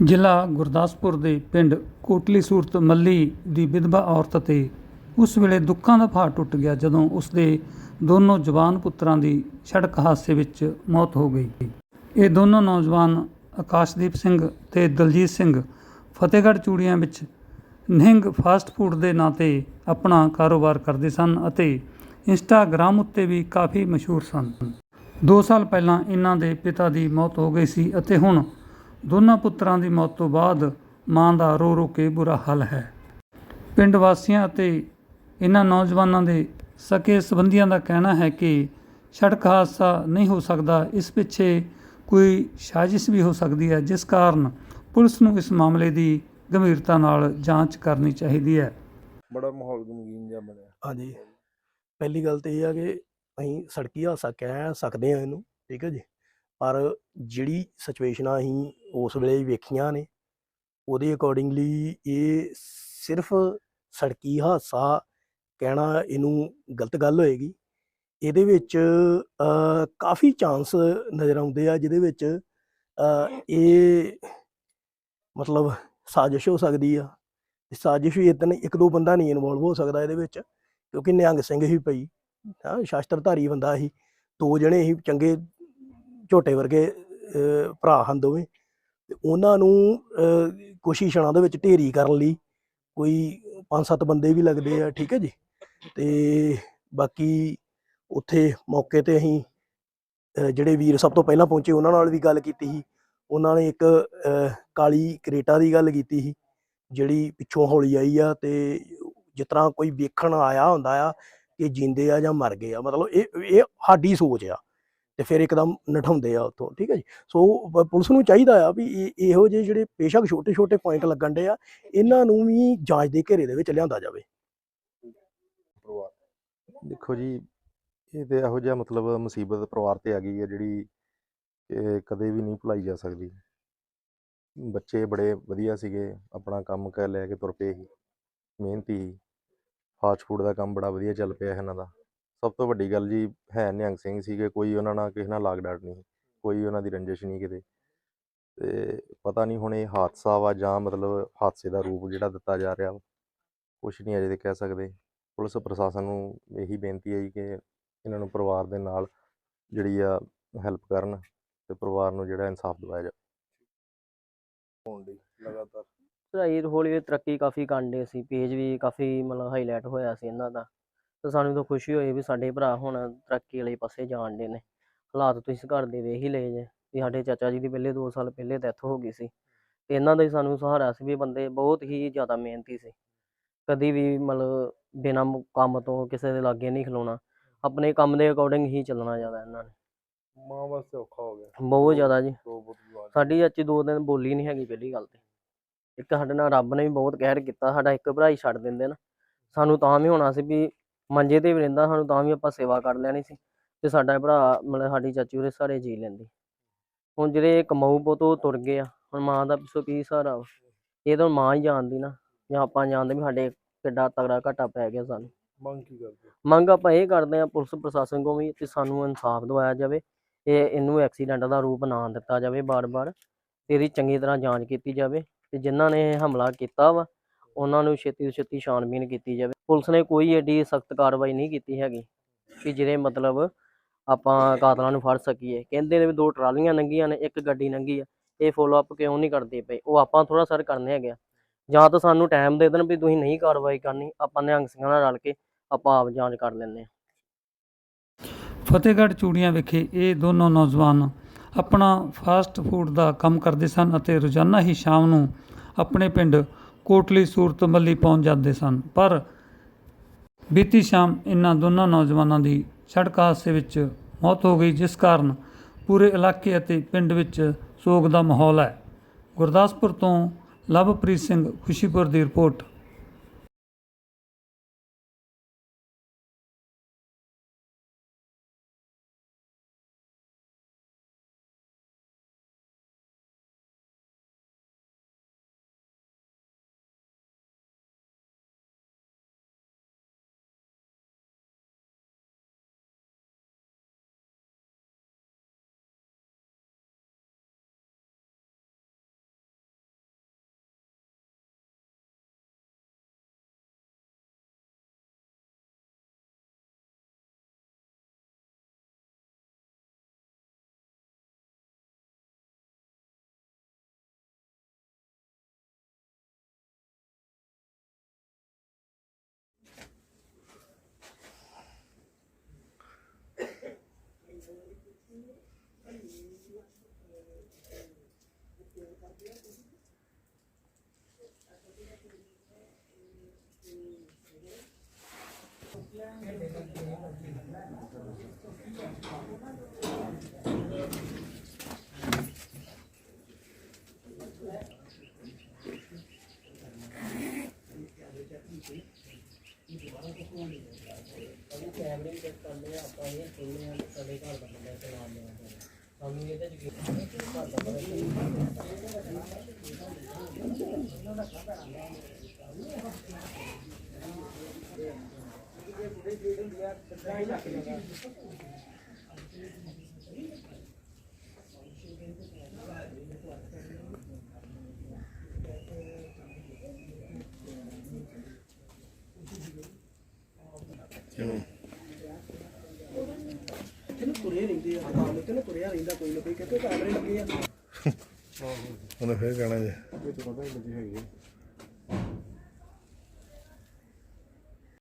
ਜ਼ਿਲ੍ਹਾ ਗੁਰਦਾਸਪੁਰ ਦੇ ਪਿੰਡ ਕੋਟਲੀ ਸੂਰਤ ਮੱਲੀ ਦੀ ਵਿਧਵਾ ਔਰਤ ਤੇ ਉਸ ਵੇਲੇ ਦੁੱਖਾਂ ਦਾ ਪਹਾੜ ਟੁੱਟ ਗਿਆ ਜਦੋਂ ਉਸ ਦੇ ਦੋਨੋਂ ਜਵਾਨ ਪੁੱਤਰਾਂ ਦੀ ਸੜਕ ਹਾਦਸੇ ਵਿੱਚ ਮੌਤ ਹੋ ਗਈ। ਇਹ ਦੋਨੋਂ ਨੌਜਵਾਨ ਆਕਾਸ਼ਦੀਪ ਸਿੰਘ ਤੇ ਦਲਜੀਤ ਸਿੰਘ ਫਤਿਹਗੜ੍ਹ ਚੂੜੀਆਂ ਵਿੱਚ ਨਿਹੰਗ ਫਾਸਟ ਫੂਡ ਦੇ ਨਾਂ ਤੇ ਆਪਣਾ ਕਾਰੋਬਾਰ ਕਰਦੇ ਸਨ ਅਤੇ ਇੰਸਟਾਗ੍ਰਾਮ ਉੱਤੇ ਵੀ ਕਾਫੀ ਮਸ਼ਹੂਰ ਸਨ। 2 ਸਾਲ ਪਹਿਲਾਂ ਇਹਨਾਂ ਦੇ ਪਿਤਾ ਦੀ ਮੌਤ ਹੋ ਗਈ ਸੀ ਅਤੇ ਹੁਣ ਦੋਨਾਂ ਪੁੱਤਰਾਂ ਦੀ ਮੌਤ ਤੋਂ ਬਾਅਦ ਮਾਂ ਦਾ ਰੋ ਰੋ ਕੇ ਬੁਰਾ ਹਾਲ ਹੈ। ਪਿੰਡ ਵਾਸੀਆਂ ਅਤੇ ਇਹਨਾਂ ਨੌਜਵਾਨਾਂ ਦੇ ਸਕੇ ਸੰਬੰਧੀਆਂ ਦਾ ਕਹਿਣਾ ਹੈ ਕਿ ਸੜਕ ਹਾਦਸਾ ਨਹੀਂ ਹੋ ਸਕਦਾ। ਇਸ ਪਿੱਛੇ ਕੋਈ ਸਾਜ਼ਿਸ਼ ਵੀ ਹੋ ਸਕਦੀ ਹੈ ਜਿਸ ਕਾਰਨ ਪੁਲਿਸ ਨੂੰ ਇਸ ਮਾਮਲੇ ਦੀ ਗੰਭੀਰਤਾ ਨਾਲ ਜਾਂਚ ਕਰਨੀ ਚਾਹੀਦੀ ਹੈ। ਬੜਾ ਮਾਹੌਲ ਗਮਗੀਨ ਜਿਹਾ ਬਣਿਆ। ਹਾਂਜੀ। ਪਹਿਲੀ ਗੱਲ ਤੇ ਇਹ ਆ ਕਿ ਅਸੀਂ ਸੜਕੀ ਹਾਦਸਾ ਕਹਿ ਸਕਦੇ ਆ ਇਹਨੂੰ ਠੀਕ ਹੈ ਜੀ? ਪਰ ਜਿਹੜੀ ਸਿਚੁਏਸ਼ਨਾਂ ਅਸੀਂ ਉਸ ਵੇਲੇ ਵੇਖੀਆਂ ਨੇ, ਉਹਦੇ ਅਕੋਰਡਿੰਗਲੀ ਇਹ ਸਿਰਫ ਸੜਕੀ ਹਾਦਸਾ ਕਹਿਣਾ ਇਹਨੂੰ ਗਲਤ ਗੱਲ ਹੋਏਗੀ। ਇਹਦੇ ਵਿੱਚ ਕਾਫੀ ਚਾਂਸ ਨਜ਼ਰ ਆਉਂਦੇ ਆ, ਜਿਹਦੇ ਵਿੱਚ ਇਹ ਮਤਲਬ ਸਾਜ਼ਿਸ਼ ਹੋ ਸਕਦੀ ਆ। ਸਾਜ਼ਿਸ਼ ਵੀ ਇਤਨ ਇੱਕ ਦੋ ਬੰਦਾ ਨਹੀਂ ਇਨਵੋਲਵ ਹੋ ਸਕਦਾ ਇਹਦੇ ਵਿੱਚ, ਕਿਉਂਕਿ ਨਿਹੰਗ ਸਿੰਘ ਹੀ ਪਈ। ਹਾਂ, ਸ਼ਾਸਤਰਧਾਰੀ ਬੰਦਾ ਸੀ। ਦੋ ਜਣੇ ਹੀ ਚੰਗੇ ਝੋਟੇ ਵਰਗੇ ਭਰਾ ਹਨ ਦੋਵੇਂ। ਤੇ ਉਹਨਾਂ ਨੂੰ ਅਹ, ਦੇ ਵਿੱਚ ਢੇਰੀ ਕਰਨ ਲਈ ਕੋਈ ਪੰਜ ਸੱਤ ਬੰਦੇ ਵੀ ਲੱਗਦੇ ਆ ਠੀਕ ਹੈ ਜੀ? ਤੇ ਬਾਕੀ ਉੱਥੇ ਮੌਕੇ ਤੇ ਅਸੀਂ ਜਿਹੜੇ ਵੀਰ ਸਭ ਤੋਂ ਪਹਿਲਾਂ ਪਹੁੰਚੇ ਉਹਨਾਂ ਨਾਲ ਵੀ ਗੱਲ ਕੀਤੀ ਸੀ। ਉਹਨਾਂ ਨੇ ਇੱਕ ਕਾਲੀ ਕਰੇਟਾ ਦੀ ਗੱਲ ਕੀਤੀ ਸੀ ਜਿਹੜੀ ਪਿੱਛੋਂ ਹੌਲੀ ਆਈ ਆ ਤੇ ਜਿਸ ਤਰ੍ਹਾਂ ਕੋਈ ਵੇਖਣ ਆਇਆ ਹੁੰਦਾ ਆ ਕਿ ਜਿੰਦੇ ਆ ਜਾਂ ਮਰ ਗਏ ਆ ਮਤਲਬ ਇਹ ਇਹ ਸਾਡੀ ਸੋਚ ਆ। ਤੇ ਫਿਰ ਇੱਕਦਮ ਨਠਾਉਂਦੇ ਆ ਉੱਥੋਂ, ਠੀਕ ਹੈ ਜੀ? ਸੋ ਪੁਲਿਸ ਨੂੰ ਚਾਹੀਦਾ ਆ ਵੀ ਇਹ- ਇਹੋ ਜਿਹੇ ਜਿਹੜੇ ਬੇਸ਼ੱਕ ਛੋਟੇ ਛੋਟੇ ਪੁਆਇੰਟ ਲੱਗਣ ਦੇ ਆ, ਇਹਨਾਂ ਨੂੰ ਵੀ ਜਾਂਚ ਦੇ ਘੇਰੇ ਦੇ ਵਿੱਚ ਲਿਆਂਦਾ ਜਾਵੇ। ਪਰਿਵਾਰ ਦੇਖੋ ਜੀ, ਇਹ ਤੇ ਇਹੋ ਜਿਹਾ ਮਤਲਬ ਮੁਸੀਬਤ ਪਰਿਵਾਰ ਤੇ ਆ ਗਈ ਹੈ ਜਿਹੜੀ ਕਦੇ ਵੀ ਨਹੀਂ ਭੁਲਾਈ ਜਾ ਸਕਦੀ। ਬੱਚੇ ਬੜੇ ਵਧੀਆ ਸੀਗੇ, ਆਪਣਾ ਕੰਮ ਕਰ ਲੈ ਕੇ ਤੁਰ ਪਏ ਸੀ, ਮਿਹਨਤੀ ਸੀ। ਫਾਸਟ ਫੂਡ ਦਾ ਕੰਮ ਬੜਾ ਵਧੀਆ ਚੱਲ ਪਿਆ ਇਹਨਾਂ ਦਾ। ਸਭ ਤੋਂ ਵੱਡੀ ਗੱਲ ਜੀ ਹੈ ਨਿਹੰਗ ਸਿੰਘ ਸੀਗੇ ਕੋਈ ਉਹਨਾਂ ਨਾਲ ਕਿਸੇ ਨਾਲ ਲਾਗ ਡਾਟ ਨਹੀਂ ਕੋਈ ਉਹਨਾਂ ਦੀ ਰੰਜਿਸ਼ ਨਹੀਂ ਕਿਤੇ। ਤੇ ਪਤਾ ਨਹੀਂ ਹੁਣ ਇਹ ਹਾਦਸਾ ਵਾ ਜਾਂ ਮਤਲਬ ਹਾਦਸੇ ਦਾ ਰੂਪ ਜਿਹੜਾ ਦਿੱਤਾ ਜਾ ਰਿਹਾ ਵਾ ਕੁਛ ਨਹੀਂ ਅਜੇ ਤੇ ਕਹਿ ਸਕਦੇ। ਪੁਲਿਸ ਪ੍ਰਸ਼ਾਸਨ ਨੂੰ ਇਹੀ ਬੇਨਤੀ ਹੈ ਜੀ ਕਿ ਇਹਨਾਂ ਨੂੰ ਪਰਿਵਾਰ ਦੇ ਨਾਲ ਜਿਹੜੀ ਆ ਹੈਲਪ ਕਰਨ ਤੇ ਪਰਿਵਾਰ ਨੂੰ ਜਿਹੜਾ ਇਨਸਾਫ ਦਿਵਾਇਆ ਜਾਵੇ। ਹੋਣ ਦੀ ਲਗਾਤਾਰ। ਪੜ੍ਹਾਈ ਹੌਲੀ ਹੌਲੀ ਤਰੱਕੀ ਕਾਫੀ ਕਰਦੇ ਸੀ ਪੇਜ ਵੀ ਕਾਫੀ ਮਤਲਬ ਹਾਈਲਾਈਟ ਹੋਇਆ ਸੀ ਇਹਨਾਂ ਦਾ। ਤੇ ਸਾਨੂੰ ਤਾਂ ਖੁਸ਼ੀ ਹੋਈ ਵੀ ਸਾਡੇ ਭਰਾ ਹੁਣ ਤਰੱਕੀ ਵਾਲੇ ਪਾਸੇ ਜਾਣ ਦੇ ਨੇ। ਹਾਲਾਤ ਤੁਸੀਂ ਘਰ ਦੇ ਵੇਖ ਹੀ ਲਏ ਜੇ ਵੀ ਸਾਡੇ ਚਾਚਾ ਜੀ ਦੀ ਪਹਿਲੇ 2 ਸਾਲ ਪਹਿਲੇ ਡੈਥ ਹੋ ਗਈ ਸੀ। ਤੇ ਇਹਨਾਂ ਦਾ ਹੀ ਸਾਨੂੰ ਸਹਾਰਾ ਸੀ ਵੀ ਬੰਦੇ ਬਹੁਤ ਹੀ ਜ਼ਿਆਦਾ ਮਿਹਨਤੀ ਸੀ। ਕਦੀ ਵੀ ਮਤਲਬ ਬਿਨਾਂ ਕੰਮ ਤੋਂ ਕਿਸੇ ਦੇ ਲਾਗੇ ਨਹੀਂ ਖਲੋਣਾ। ਆਪਣੇ ਕੰਮ ਦੇ ਅਕੋਰਡਿੰਗ ਹੀ ਚੱਲਣਾ ਜ਼ਿਆਦਾ ਇਹਨਾਂ ਨੇ। ਮਾਂ ਵਾਸਤੇ ਔਖਾ ਹੋ ਗਿਆ। ਬਹੁਤ ਜ਼ਿਆਦਾ ਜੀ। ਸਾਡੀ ਚਾਚੀ ਦੋ ਦਿਨ ਬੋਲੀ ਨਹੀਂ ਹੈਗੀ ਪਹਿਲੀ ਗੱਲ ਤੇ। ਇੱਕ ਸਾਡੇ ਨਾਲ ਰੱਬ ਨੇ ਵੀ ਬਹੁਤ ਕਹਿਰ ਕੀਤਾ ਸਾਡਾ ਇੱਕ ਭਰਾ ਹੀ ਛੱਡ ਦਿੰਦੇ ਨਾ। ਸਾਨੂੰ ਤਾਂ ਵੀ ਹੋਣਾ ਸੀ ਵੀ ਮੰਜੇ ਤੇ ਵੀ ਰਹਿੰਦਾ ਸਾਨੂੰ ਤਾਂ ਵੀ ਆਪਾਂ ਸੇਵਾ ਕਰ ਲੈਣੀ ਸੀ ਤੇ ਸਾਡਾ ਭਰਾ ਮਤਲਬ ਸਾਡੀ ਚਾਚੀ ਉਹਦੇ ਸਾਰੇ ਜੀ ਲੈਂਦੀ। ਹੁਣ ਜਿਹੜੇ ਕਮਾਊ ਪੁੱਤ ਉਹ ਤੁਰ ਗਏ ਆ ਹੁਣ ਮਾਂ ਦਾ ਪਿੱਛੋਂ ਕੀ ਸਹਾਰਾ ਵਾ? ਇਹ ਤਾਂ ਮਾਂ ਹੀ ਜਾਣਦੀ ਨਾ ਜਾਂ ਆਪਾਂ ਜਾਣਦੇ ਵੀ ਸਾਡੇ ਕਿੱਡਾ ਤਗੜਾ ਘਾਟਾ ਪੈ ਗਿਆ ਸਾਨੂੰ। ਮੰਗ ਕੀ ਕਰਦੇ ਮੰਗ ਆਪਾਂ ਇਹ ਕਰਦੇ ਹਾਂ ਪੁਲਿਸ ਪ੍ਰਸ਼ਾਸਨ ਕੋਲ ਵੀ ਕਿ ਸਾਨੂੰ ਇਨਸਾਫ ਦਿਵਾਇਆ ਜਾਵੇ ਇਹ ਇਹਨੂੰ ਐਕਸੀਡੈਂਟ ਦਾ ਰੂਪ ਨਾ ਦਿੱਤਾ ਜਾਵੇ ਬਾਰ-ਬਾਰ ਤੇ ਇਹਦੀ ਚੰਗੀ ਤਰ੍ਹਾਂ ਜਾਂਚ ਕੀਤੀ ਜਾਵੇ ਤੇ ਜਿਨ੍ਹਾਂ ਨੇ ਇਹ ਹਮਲਾ ਕੀਤਾ ਵਾ ਉਹਨਾਂ ਨੂੰ ਛੇਤੀ ਤੋਂ ਛੇਤੀ ਛਾਣਬੀਨ ਕੀਤੀ ਜਾਵੇ। ਪੁਲਿਸ ਨੇ ਕੋਈ ਏਡੀ ਸਖਤ ਕਾਰਵਾਈ ਨਹੀਂ ਕੀਤੀ ਹੈਗੀ ਕਿ ਜਿਹਦੇ ਮਤਲਬ ਆਪਾਂ ਕਾਤਲਾਂ ਨੂੰ ਫੜ ਸਕੀਏ। ਕਹਿੰਦੇ ਨੇ ਵੀ ਦੋ ਟਰਾਲੀਆਂ ਲੰਘੀਆਂ ਨੇ, ਇੱਕ ਗੱਡੀ ਲੰਘੀ ਆ। ਇਹ ਫੋਲੋ ਅਪ ਕਿਉਂ ਨਹੀਂ ਕਰਦੇ ਪਏ? ਉਹ ਆਪਾਂ ਥੋੜਾ ਸਰ ਕਰਨੇ ਹੈਗੇ ਜਾਂ ਤਾਂ ਸਾਨੂੰ ਟਾਈਮ ਦੇ ਦੇਣ ਵੀ ਤੁਸੀਂ ਨਹੀਂ ਕਾਰਵਾਈ ਕਰਨੀ, ਆਪਾਂ ਨਿਹੰਗ ਸਿੰਘਾਂ ਨਾਲ ਰਲ ਕੇ ਆਪਾਂ ਆਪ ਜਾਂਚ ਕਰ ਲੈਂਦੇ ਹਾਂ। ਫਤਿਹਗੜ੍ਹ ਚੂੜੀਆਂ ਵਿਖੇ ਇਹ ਦੋਨੋਂ ਨੌਜਵਾਨ ਆਪਣਾ ਫਾਸਟ ਫੂਡ ਦਾ ਕੰਮ ਕਰਦੇ ਸਨ ਅਤੇ ਰੋਜ਼ਾਨਾ ਹੀ ਸ਼ਾਮ ਨੂੰ ਆਪਣੇ ਪਿੰਡ ਕੋਟਲੀ, ਸੂਰਤ, ਮੱਲੀ ਪਹੁੰਚ ਜਾਂਦੇ ਸਨ। ਪਰ ਬੀਤੀ ਸ਼ਾਮ ਇਹਨਾਂ ਦੋਨਾਂ ਨੌਜਵਾਨਾਂ ਦੀ ਸੜਕ ਹਾਦਸੇ ਵਿੱਚ ਮੌਤ ਹੋ ਗਈ, ਜਿਸ ਕਾਰਨ ਪੂਰੇ ਇਲਾਕੇ ਅਤੇ ਪਿੰਡ ਵਿੱਚ ਸੋਗ ਦਾ ਮਾਹੌਲ ਹੈ। ਗੁਰਦਾਸਪੁਰ ਤੋਂ ਲਵਪ੍ਰੀਤ ਸਿੰਘ ਖੁਸ਼ੀਪੁਰ ਦੀ ਰਿਪੋਰਟ। Thank. ਕੈਮਰੇ ਚੈੱਕ ਕਰਨੇ ਆ, ਆਪਾਂ ਇਹ ਸੁਣਨੇ ਆ ਸਾਡੇ ਘਰ ਦਾ ਬੰਦਾ ਚਲਾਉਂਦੇ ਆ ਸਾਨੂੰ ਇਹਦੇ ਚ ਘਰ ਦਾ ਬੰਦਾ ਇਹਨੂੰ ਤੁਰੇ ਰਹਿੰਦੇ ਆ ਕੰਮ ਤੇ ਨਾ ਤੁਰਿਆ ਰਹਿੰਦਾ ਕੋਈ ਨਾ ਕੋਈ ਕਿਤੇ ਕੈਮਰੇ ਲੱਗੇ ਆ। ਉਹਨੇ ਫੇਰ ਕਹਿਣਾ ਜੇ। ਇਹ ਤਾਂ ਪਤਾ ਹੀ ਲੱਗੀ ਹੈਗੀ।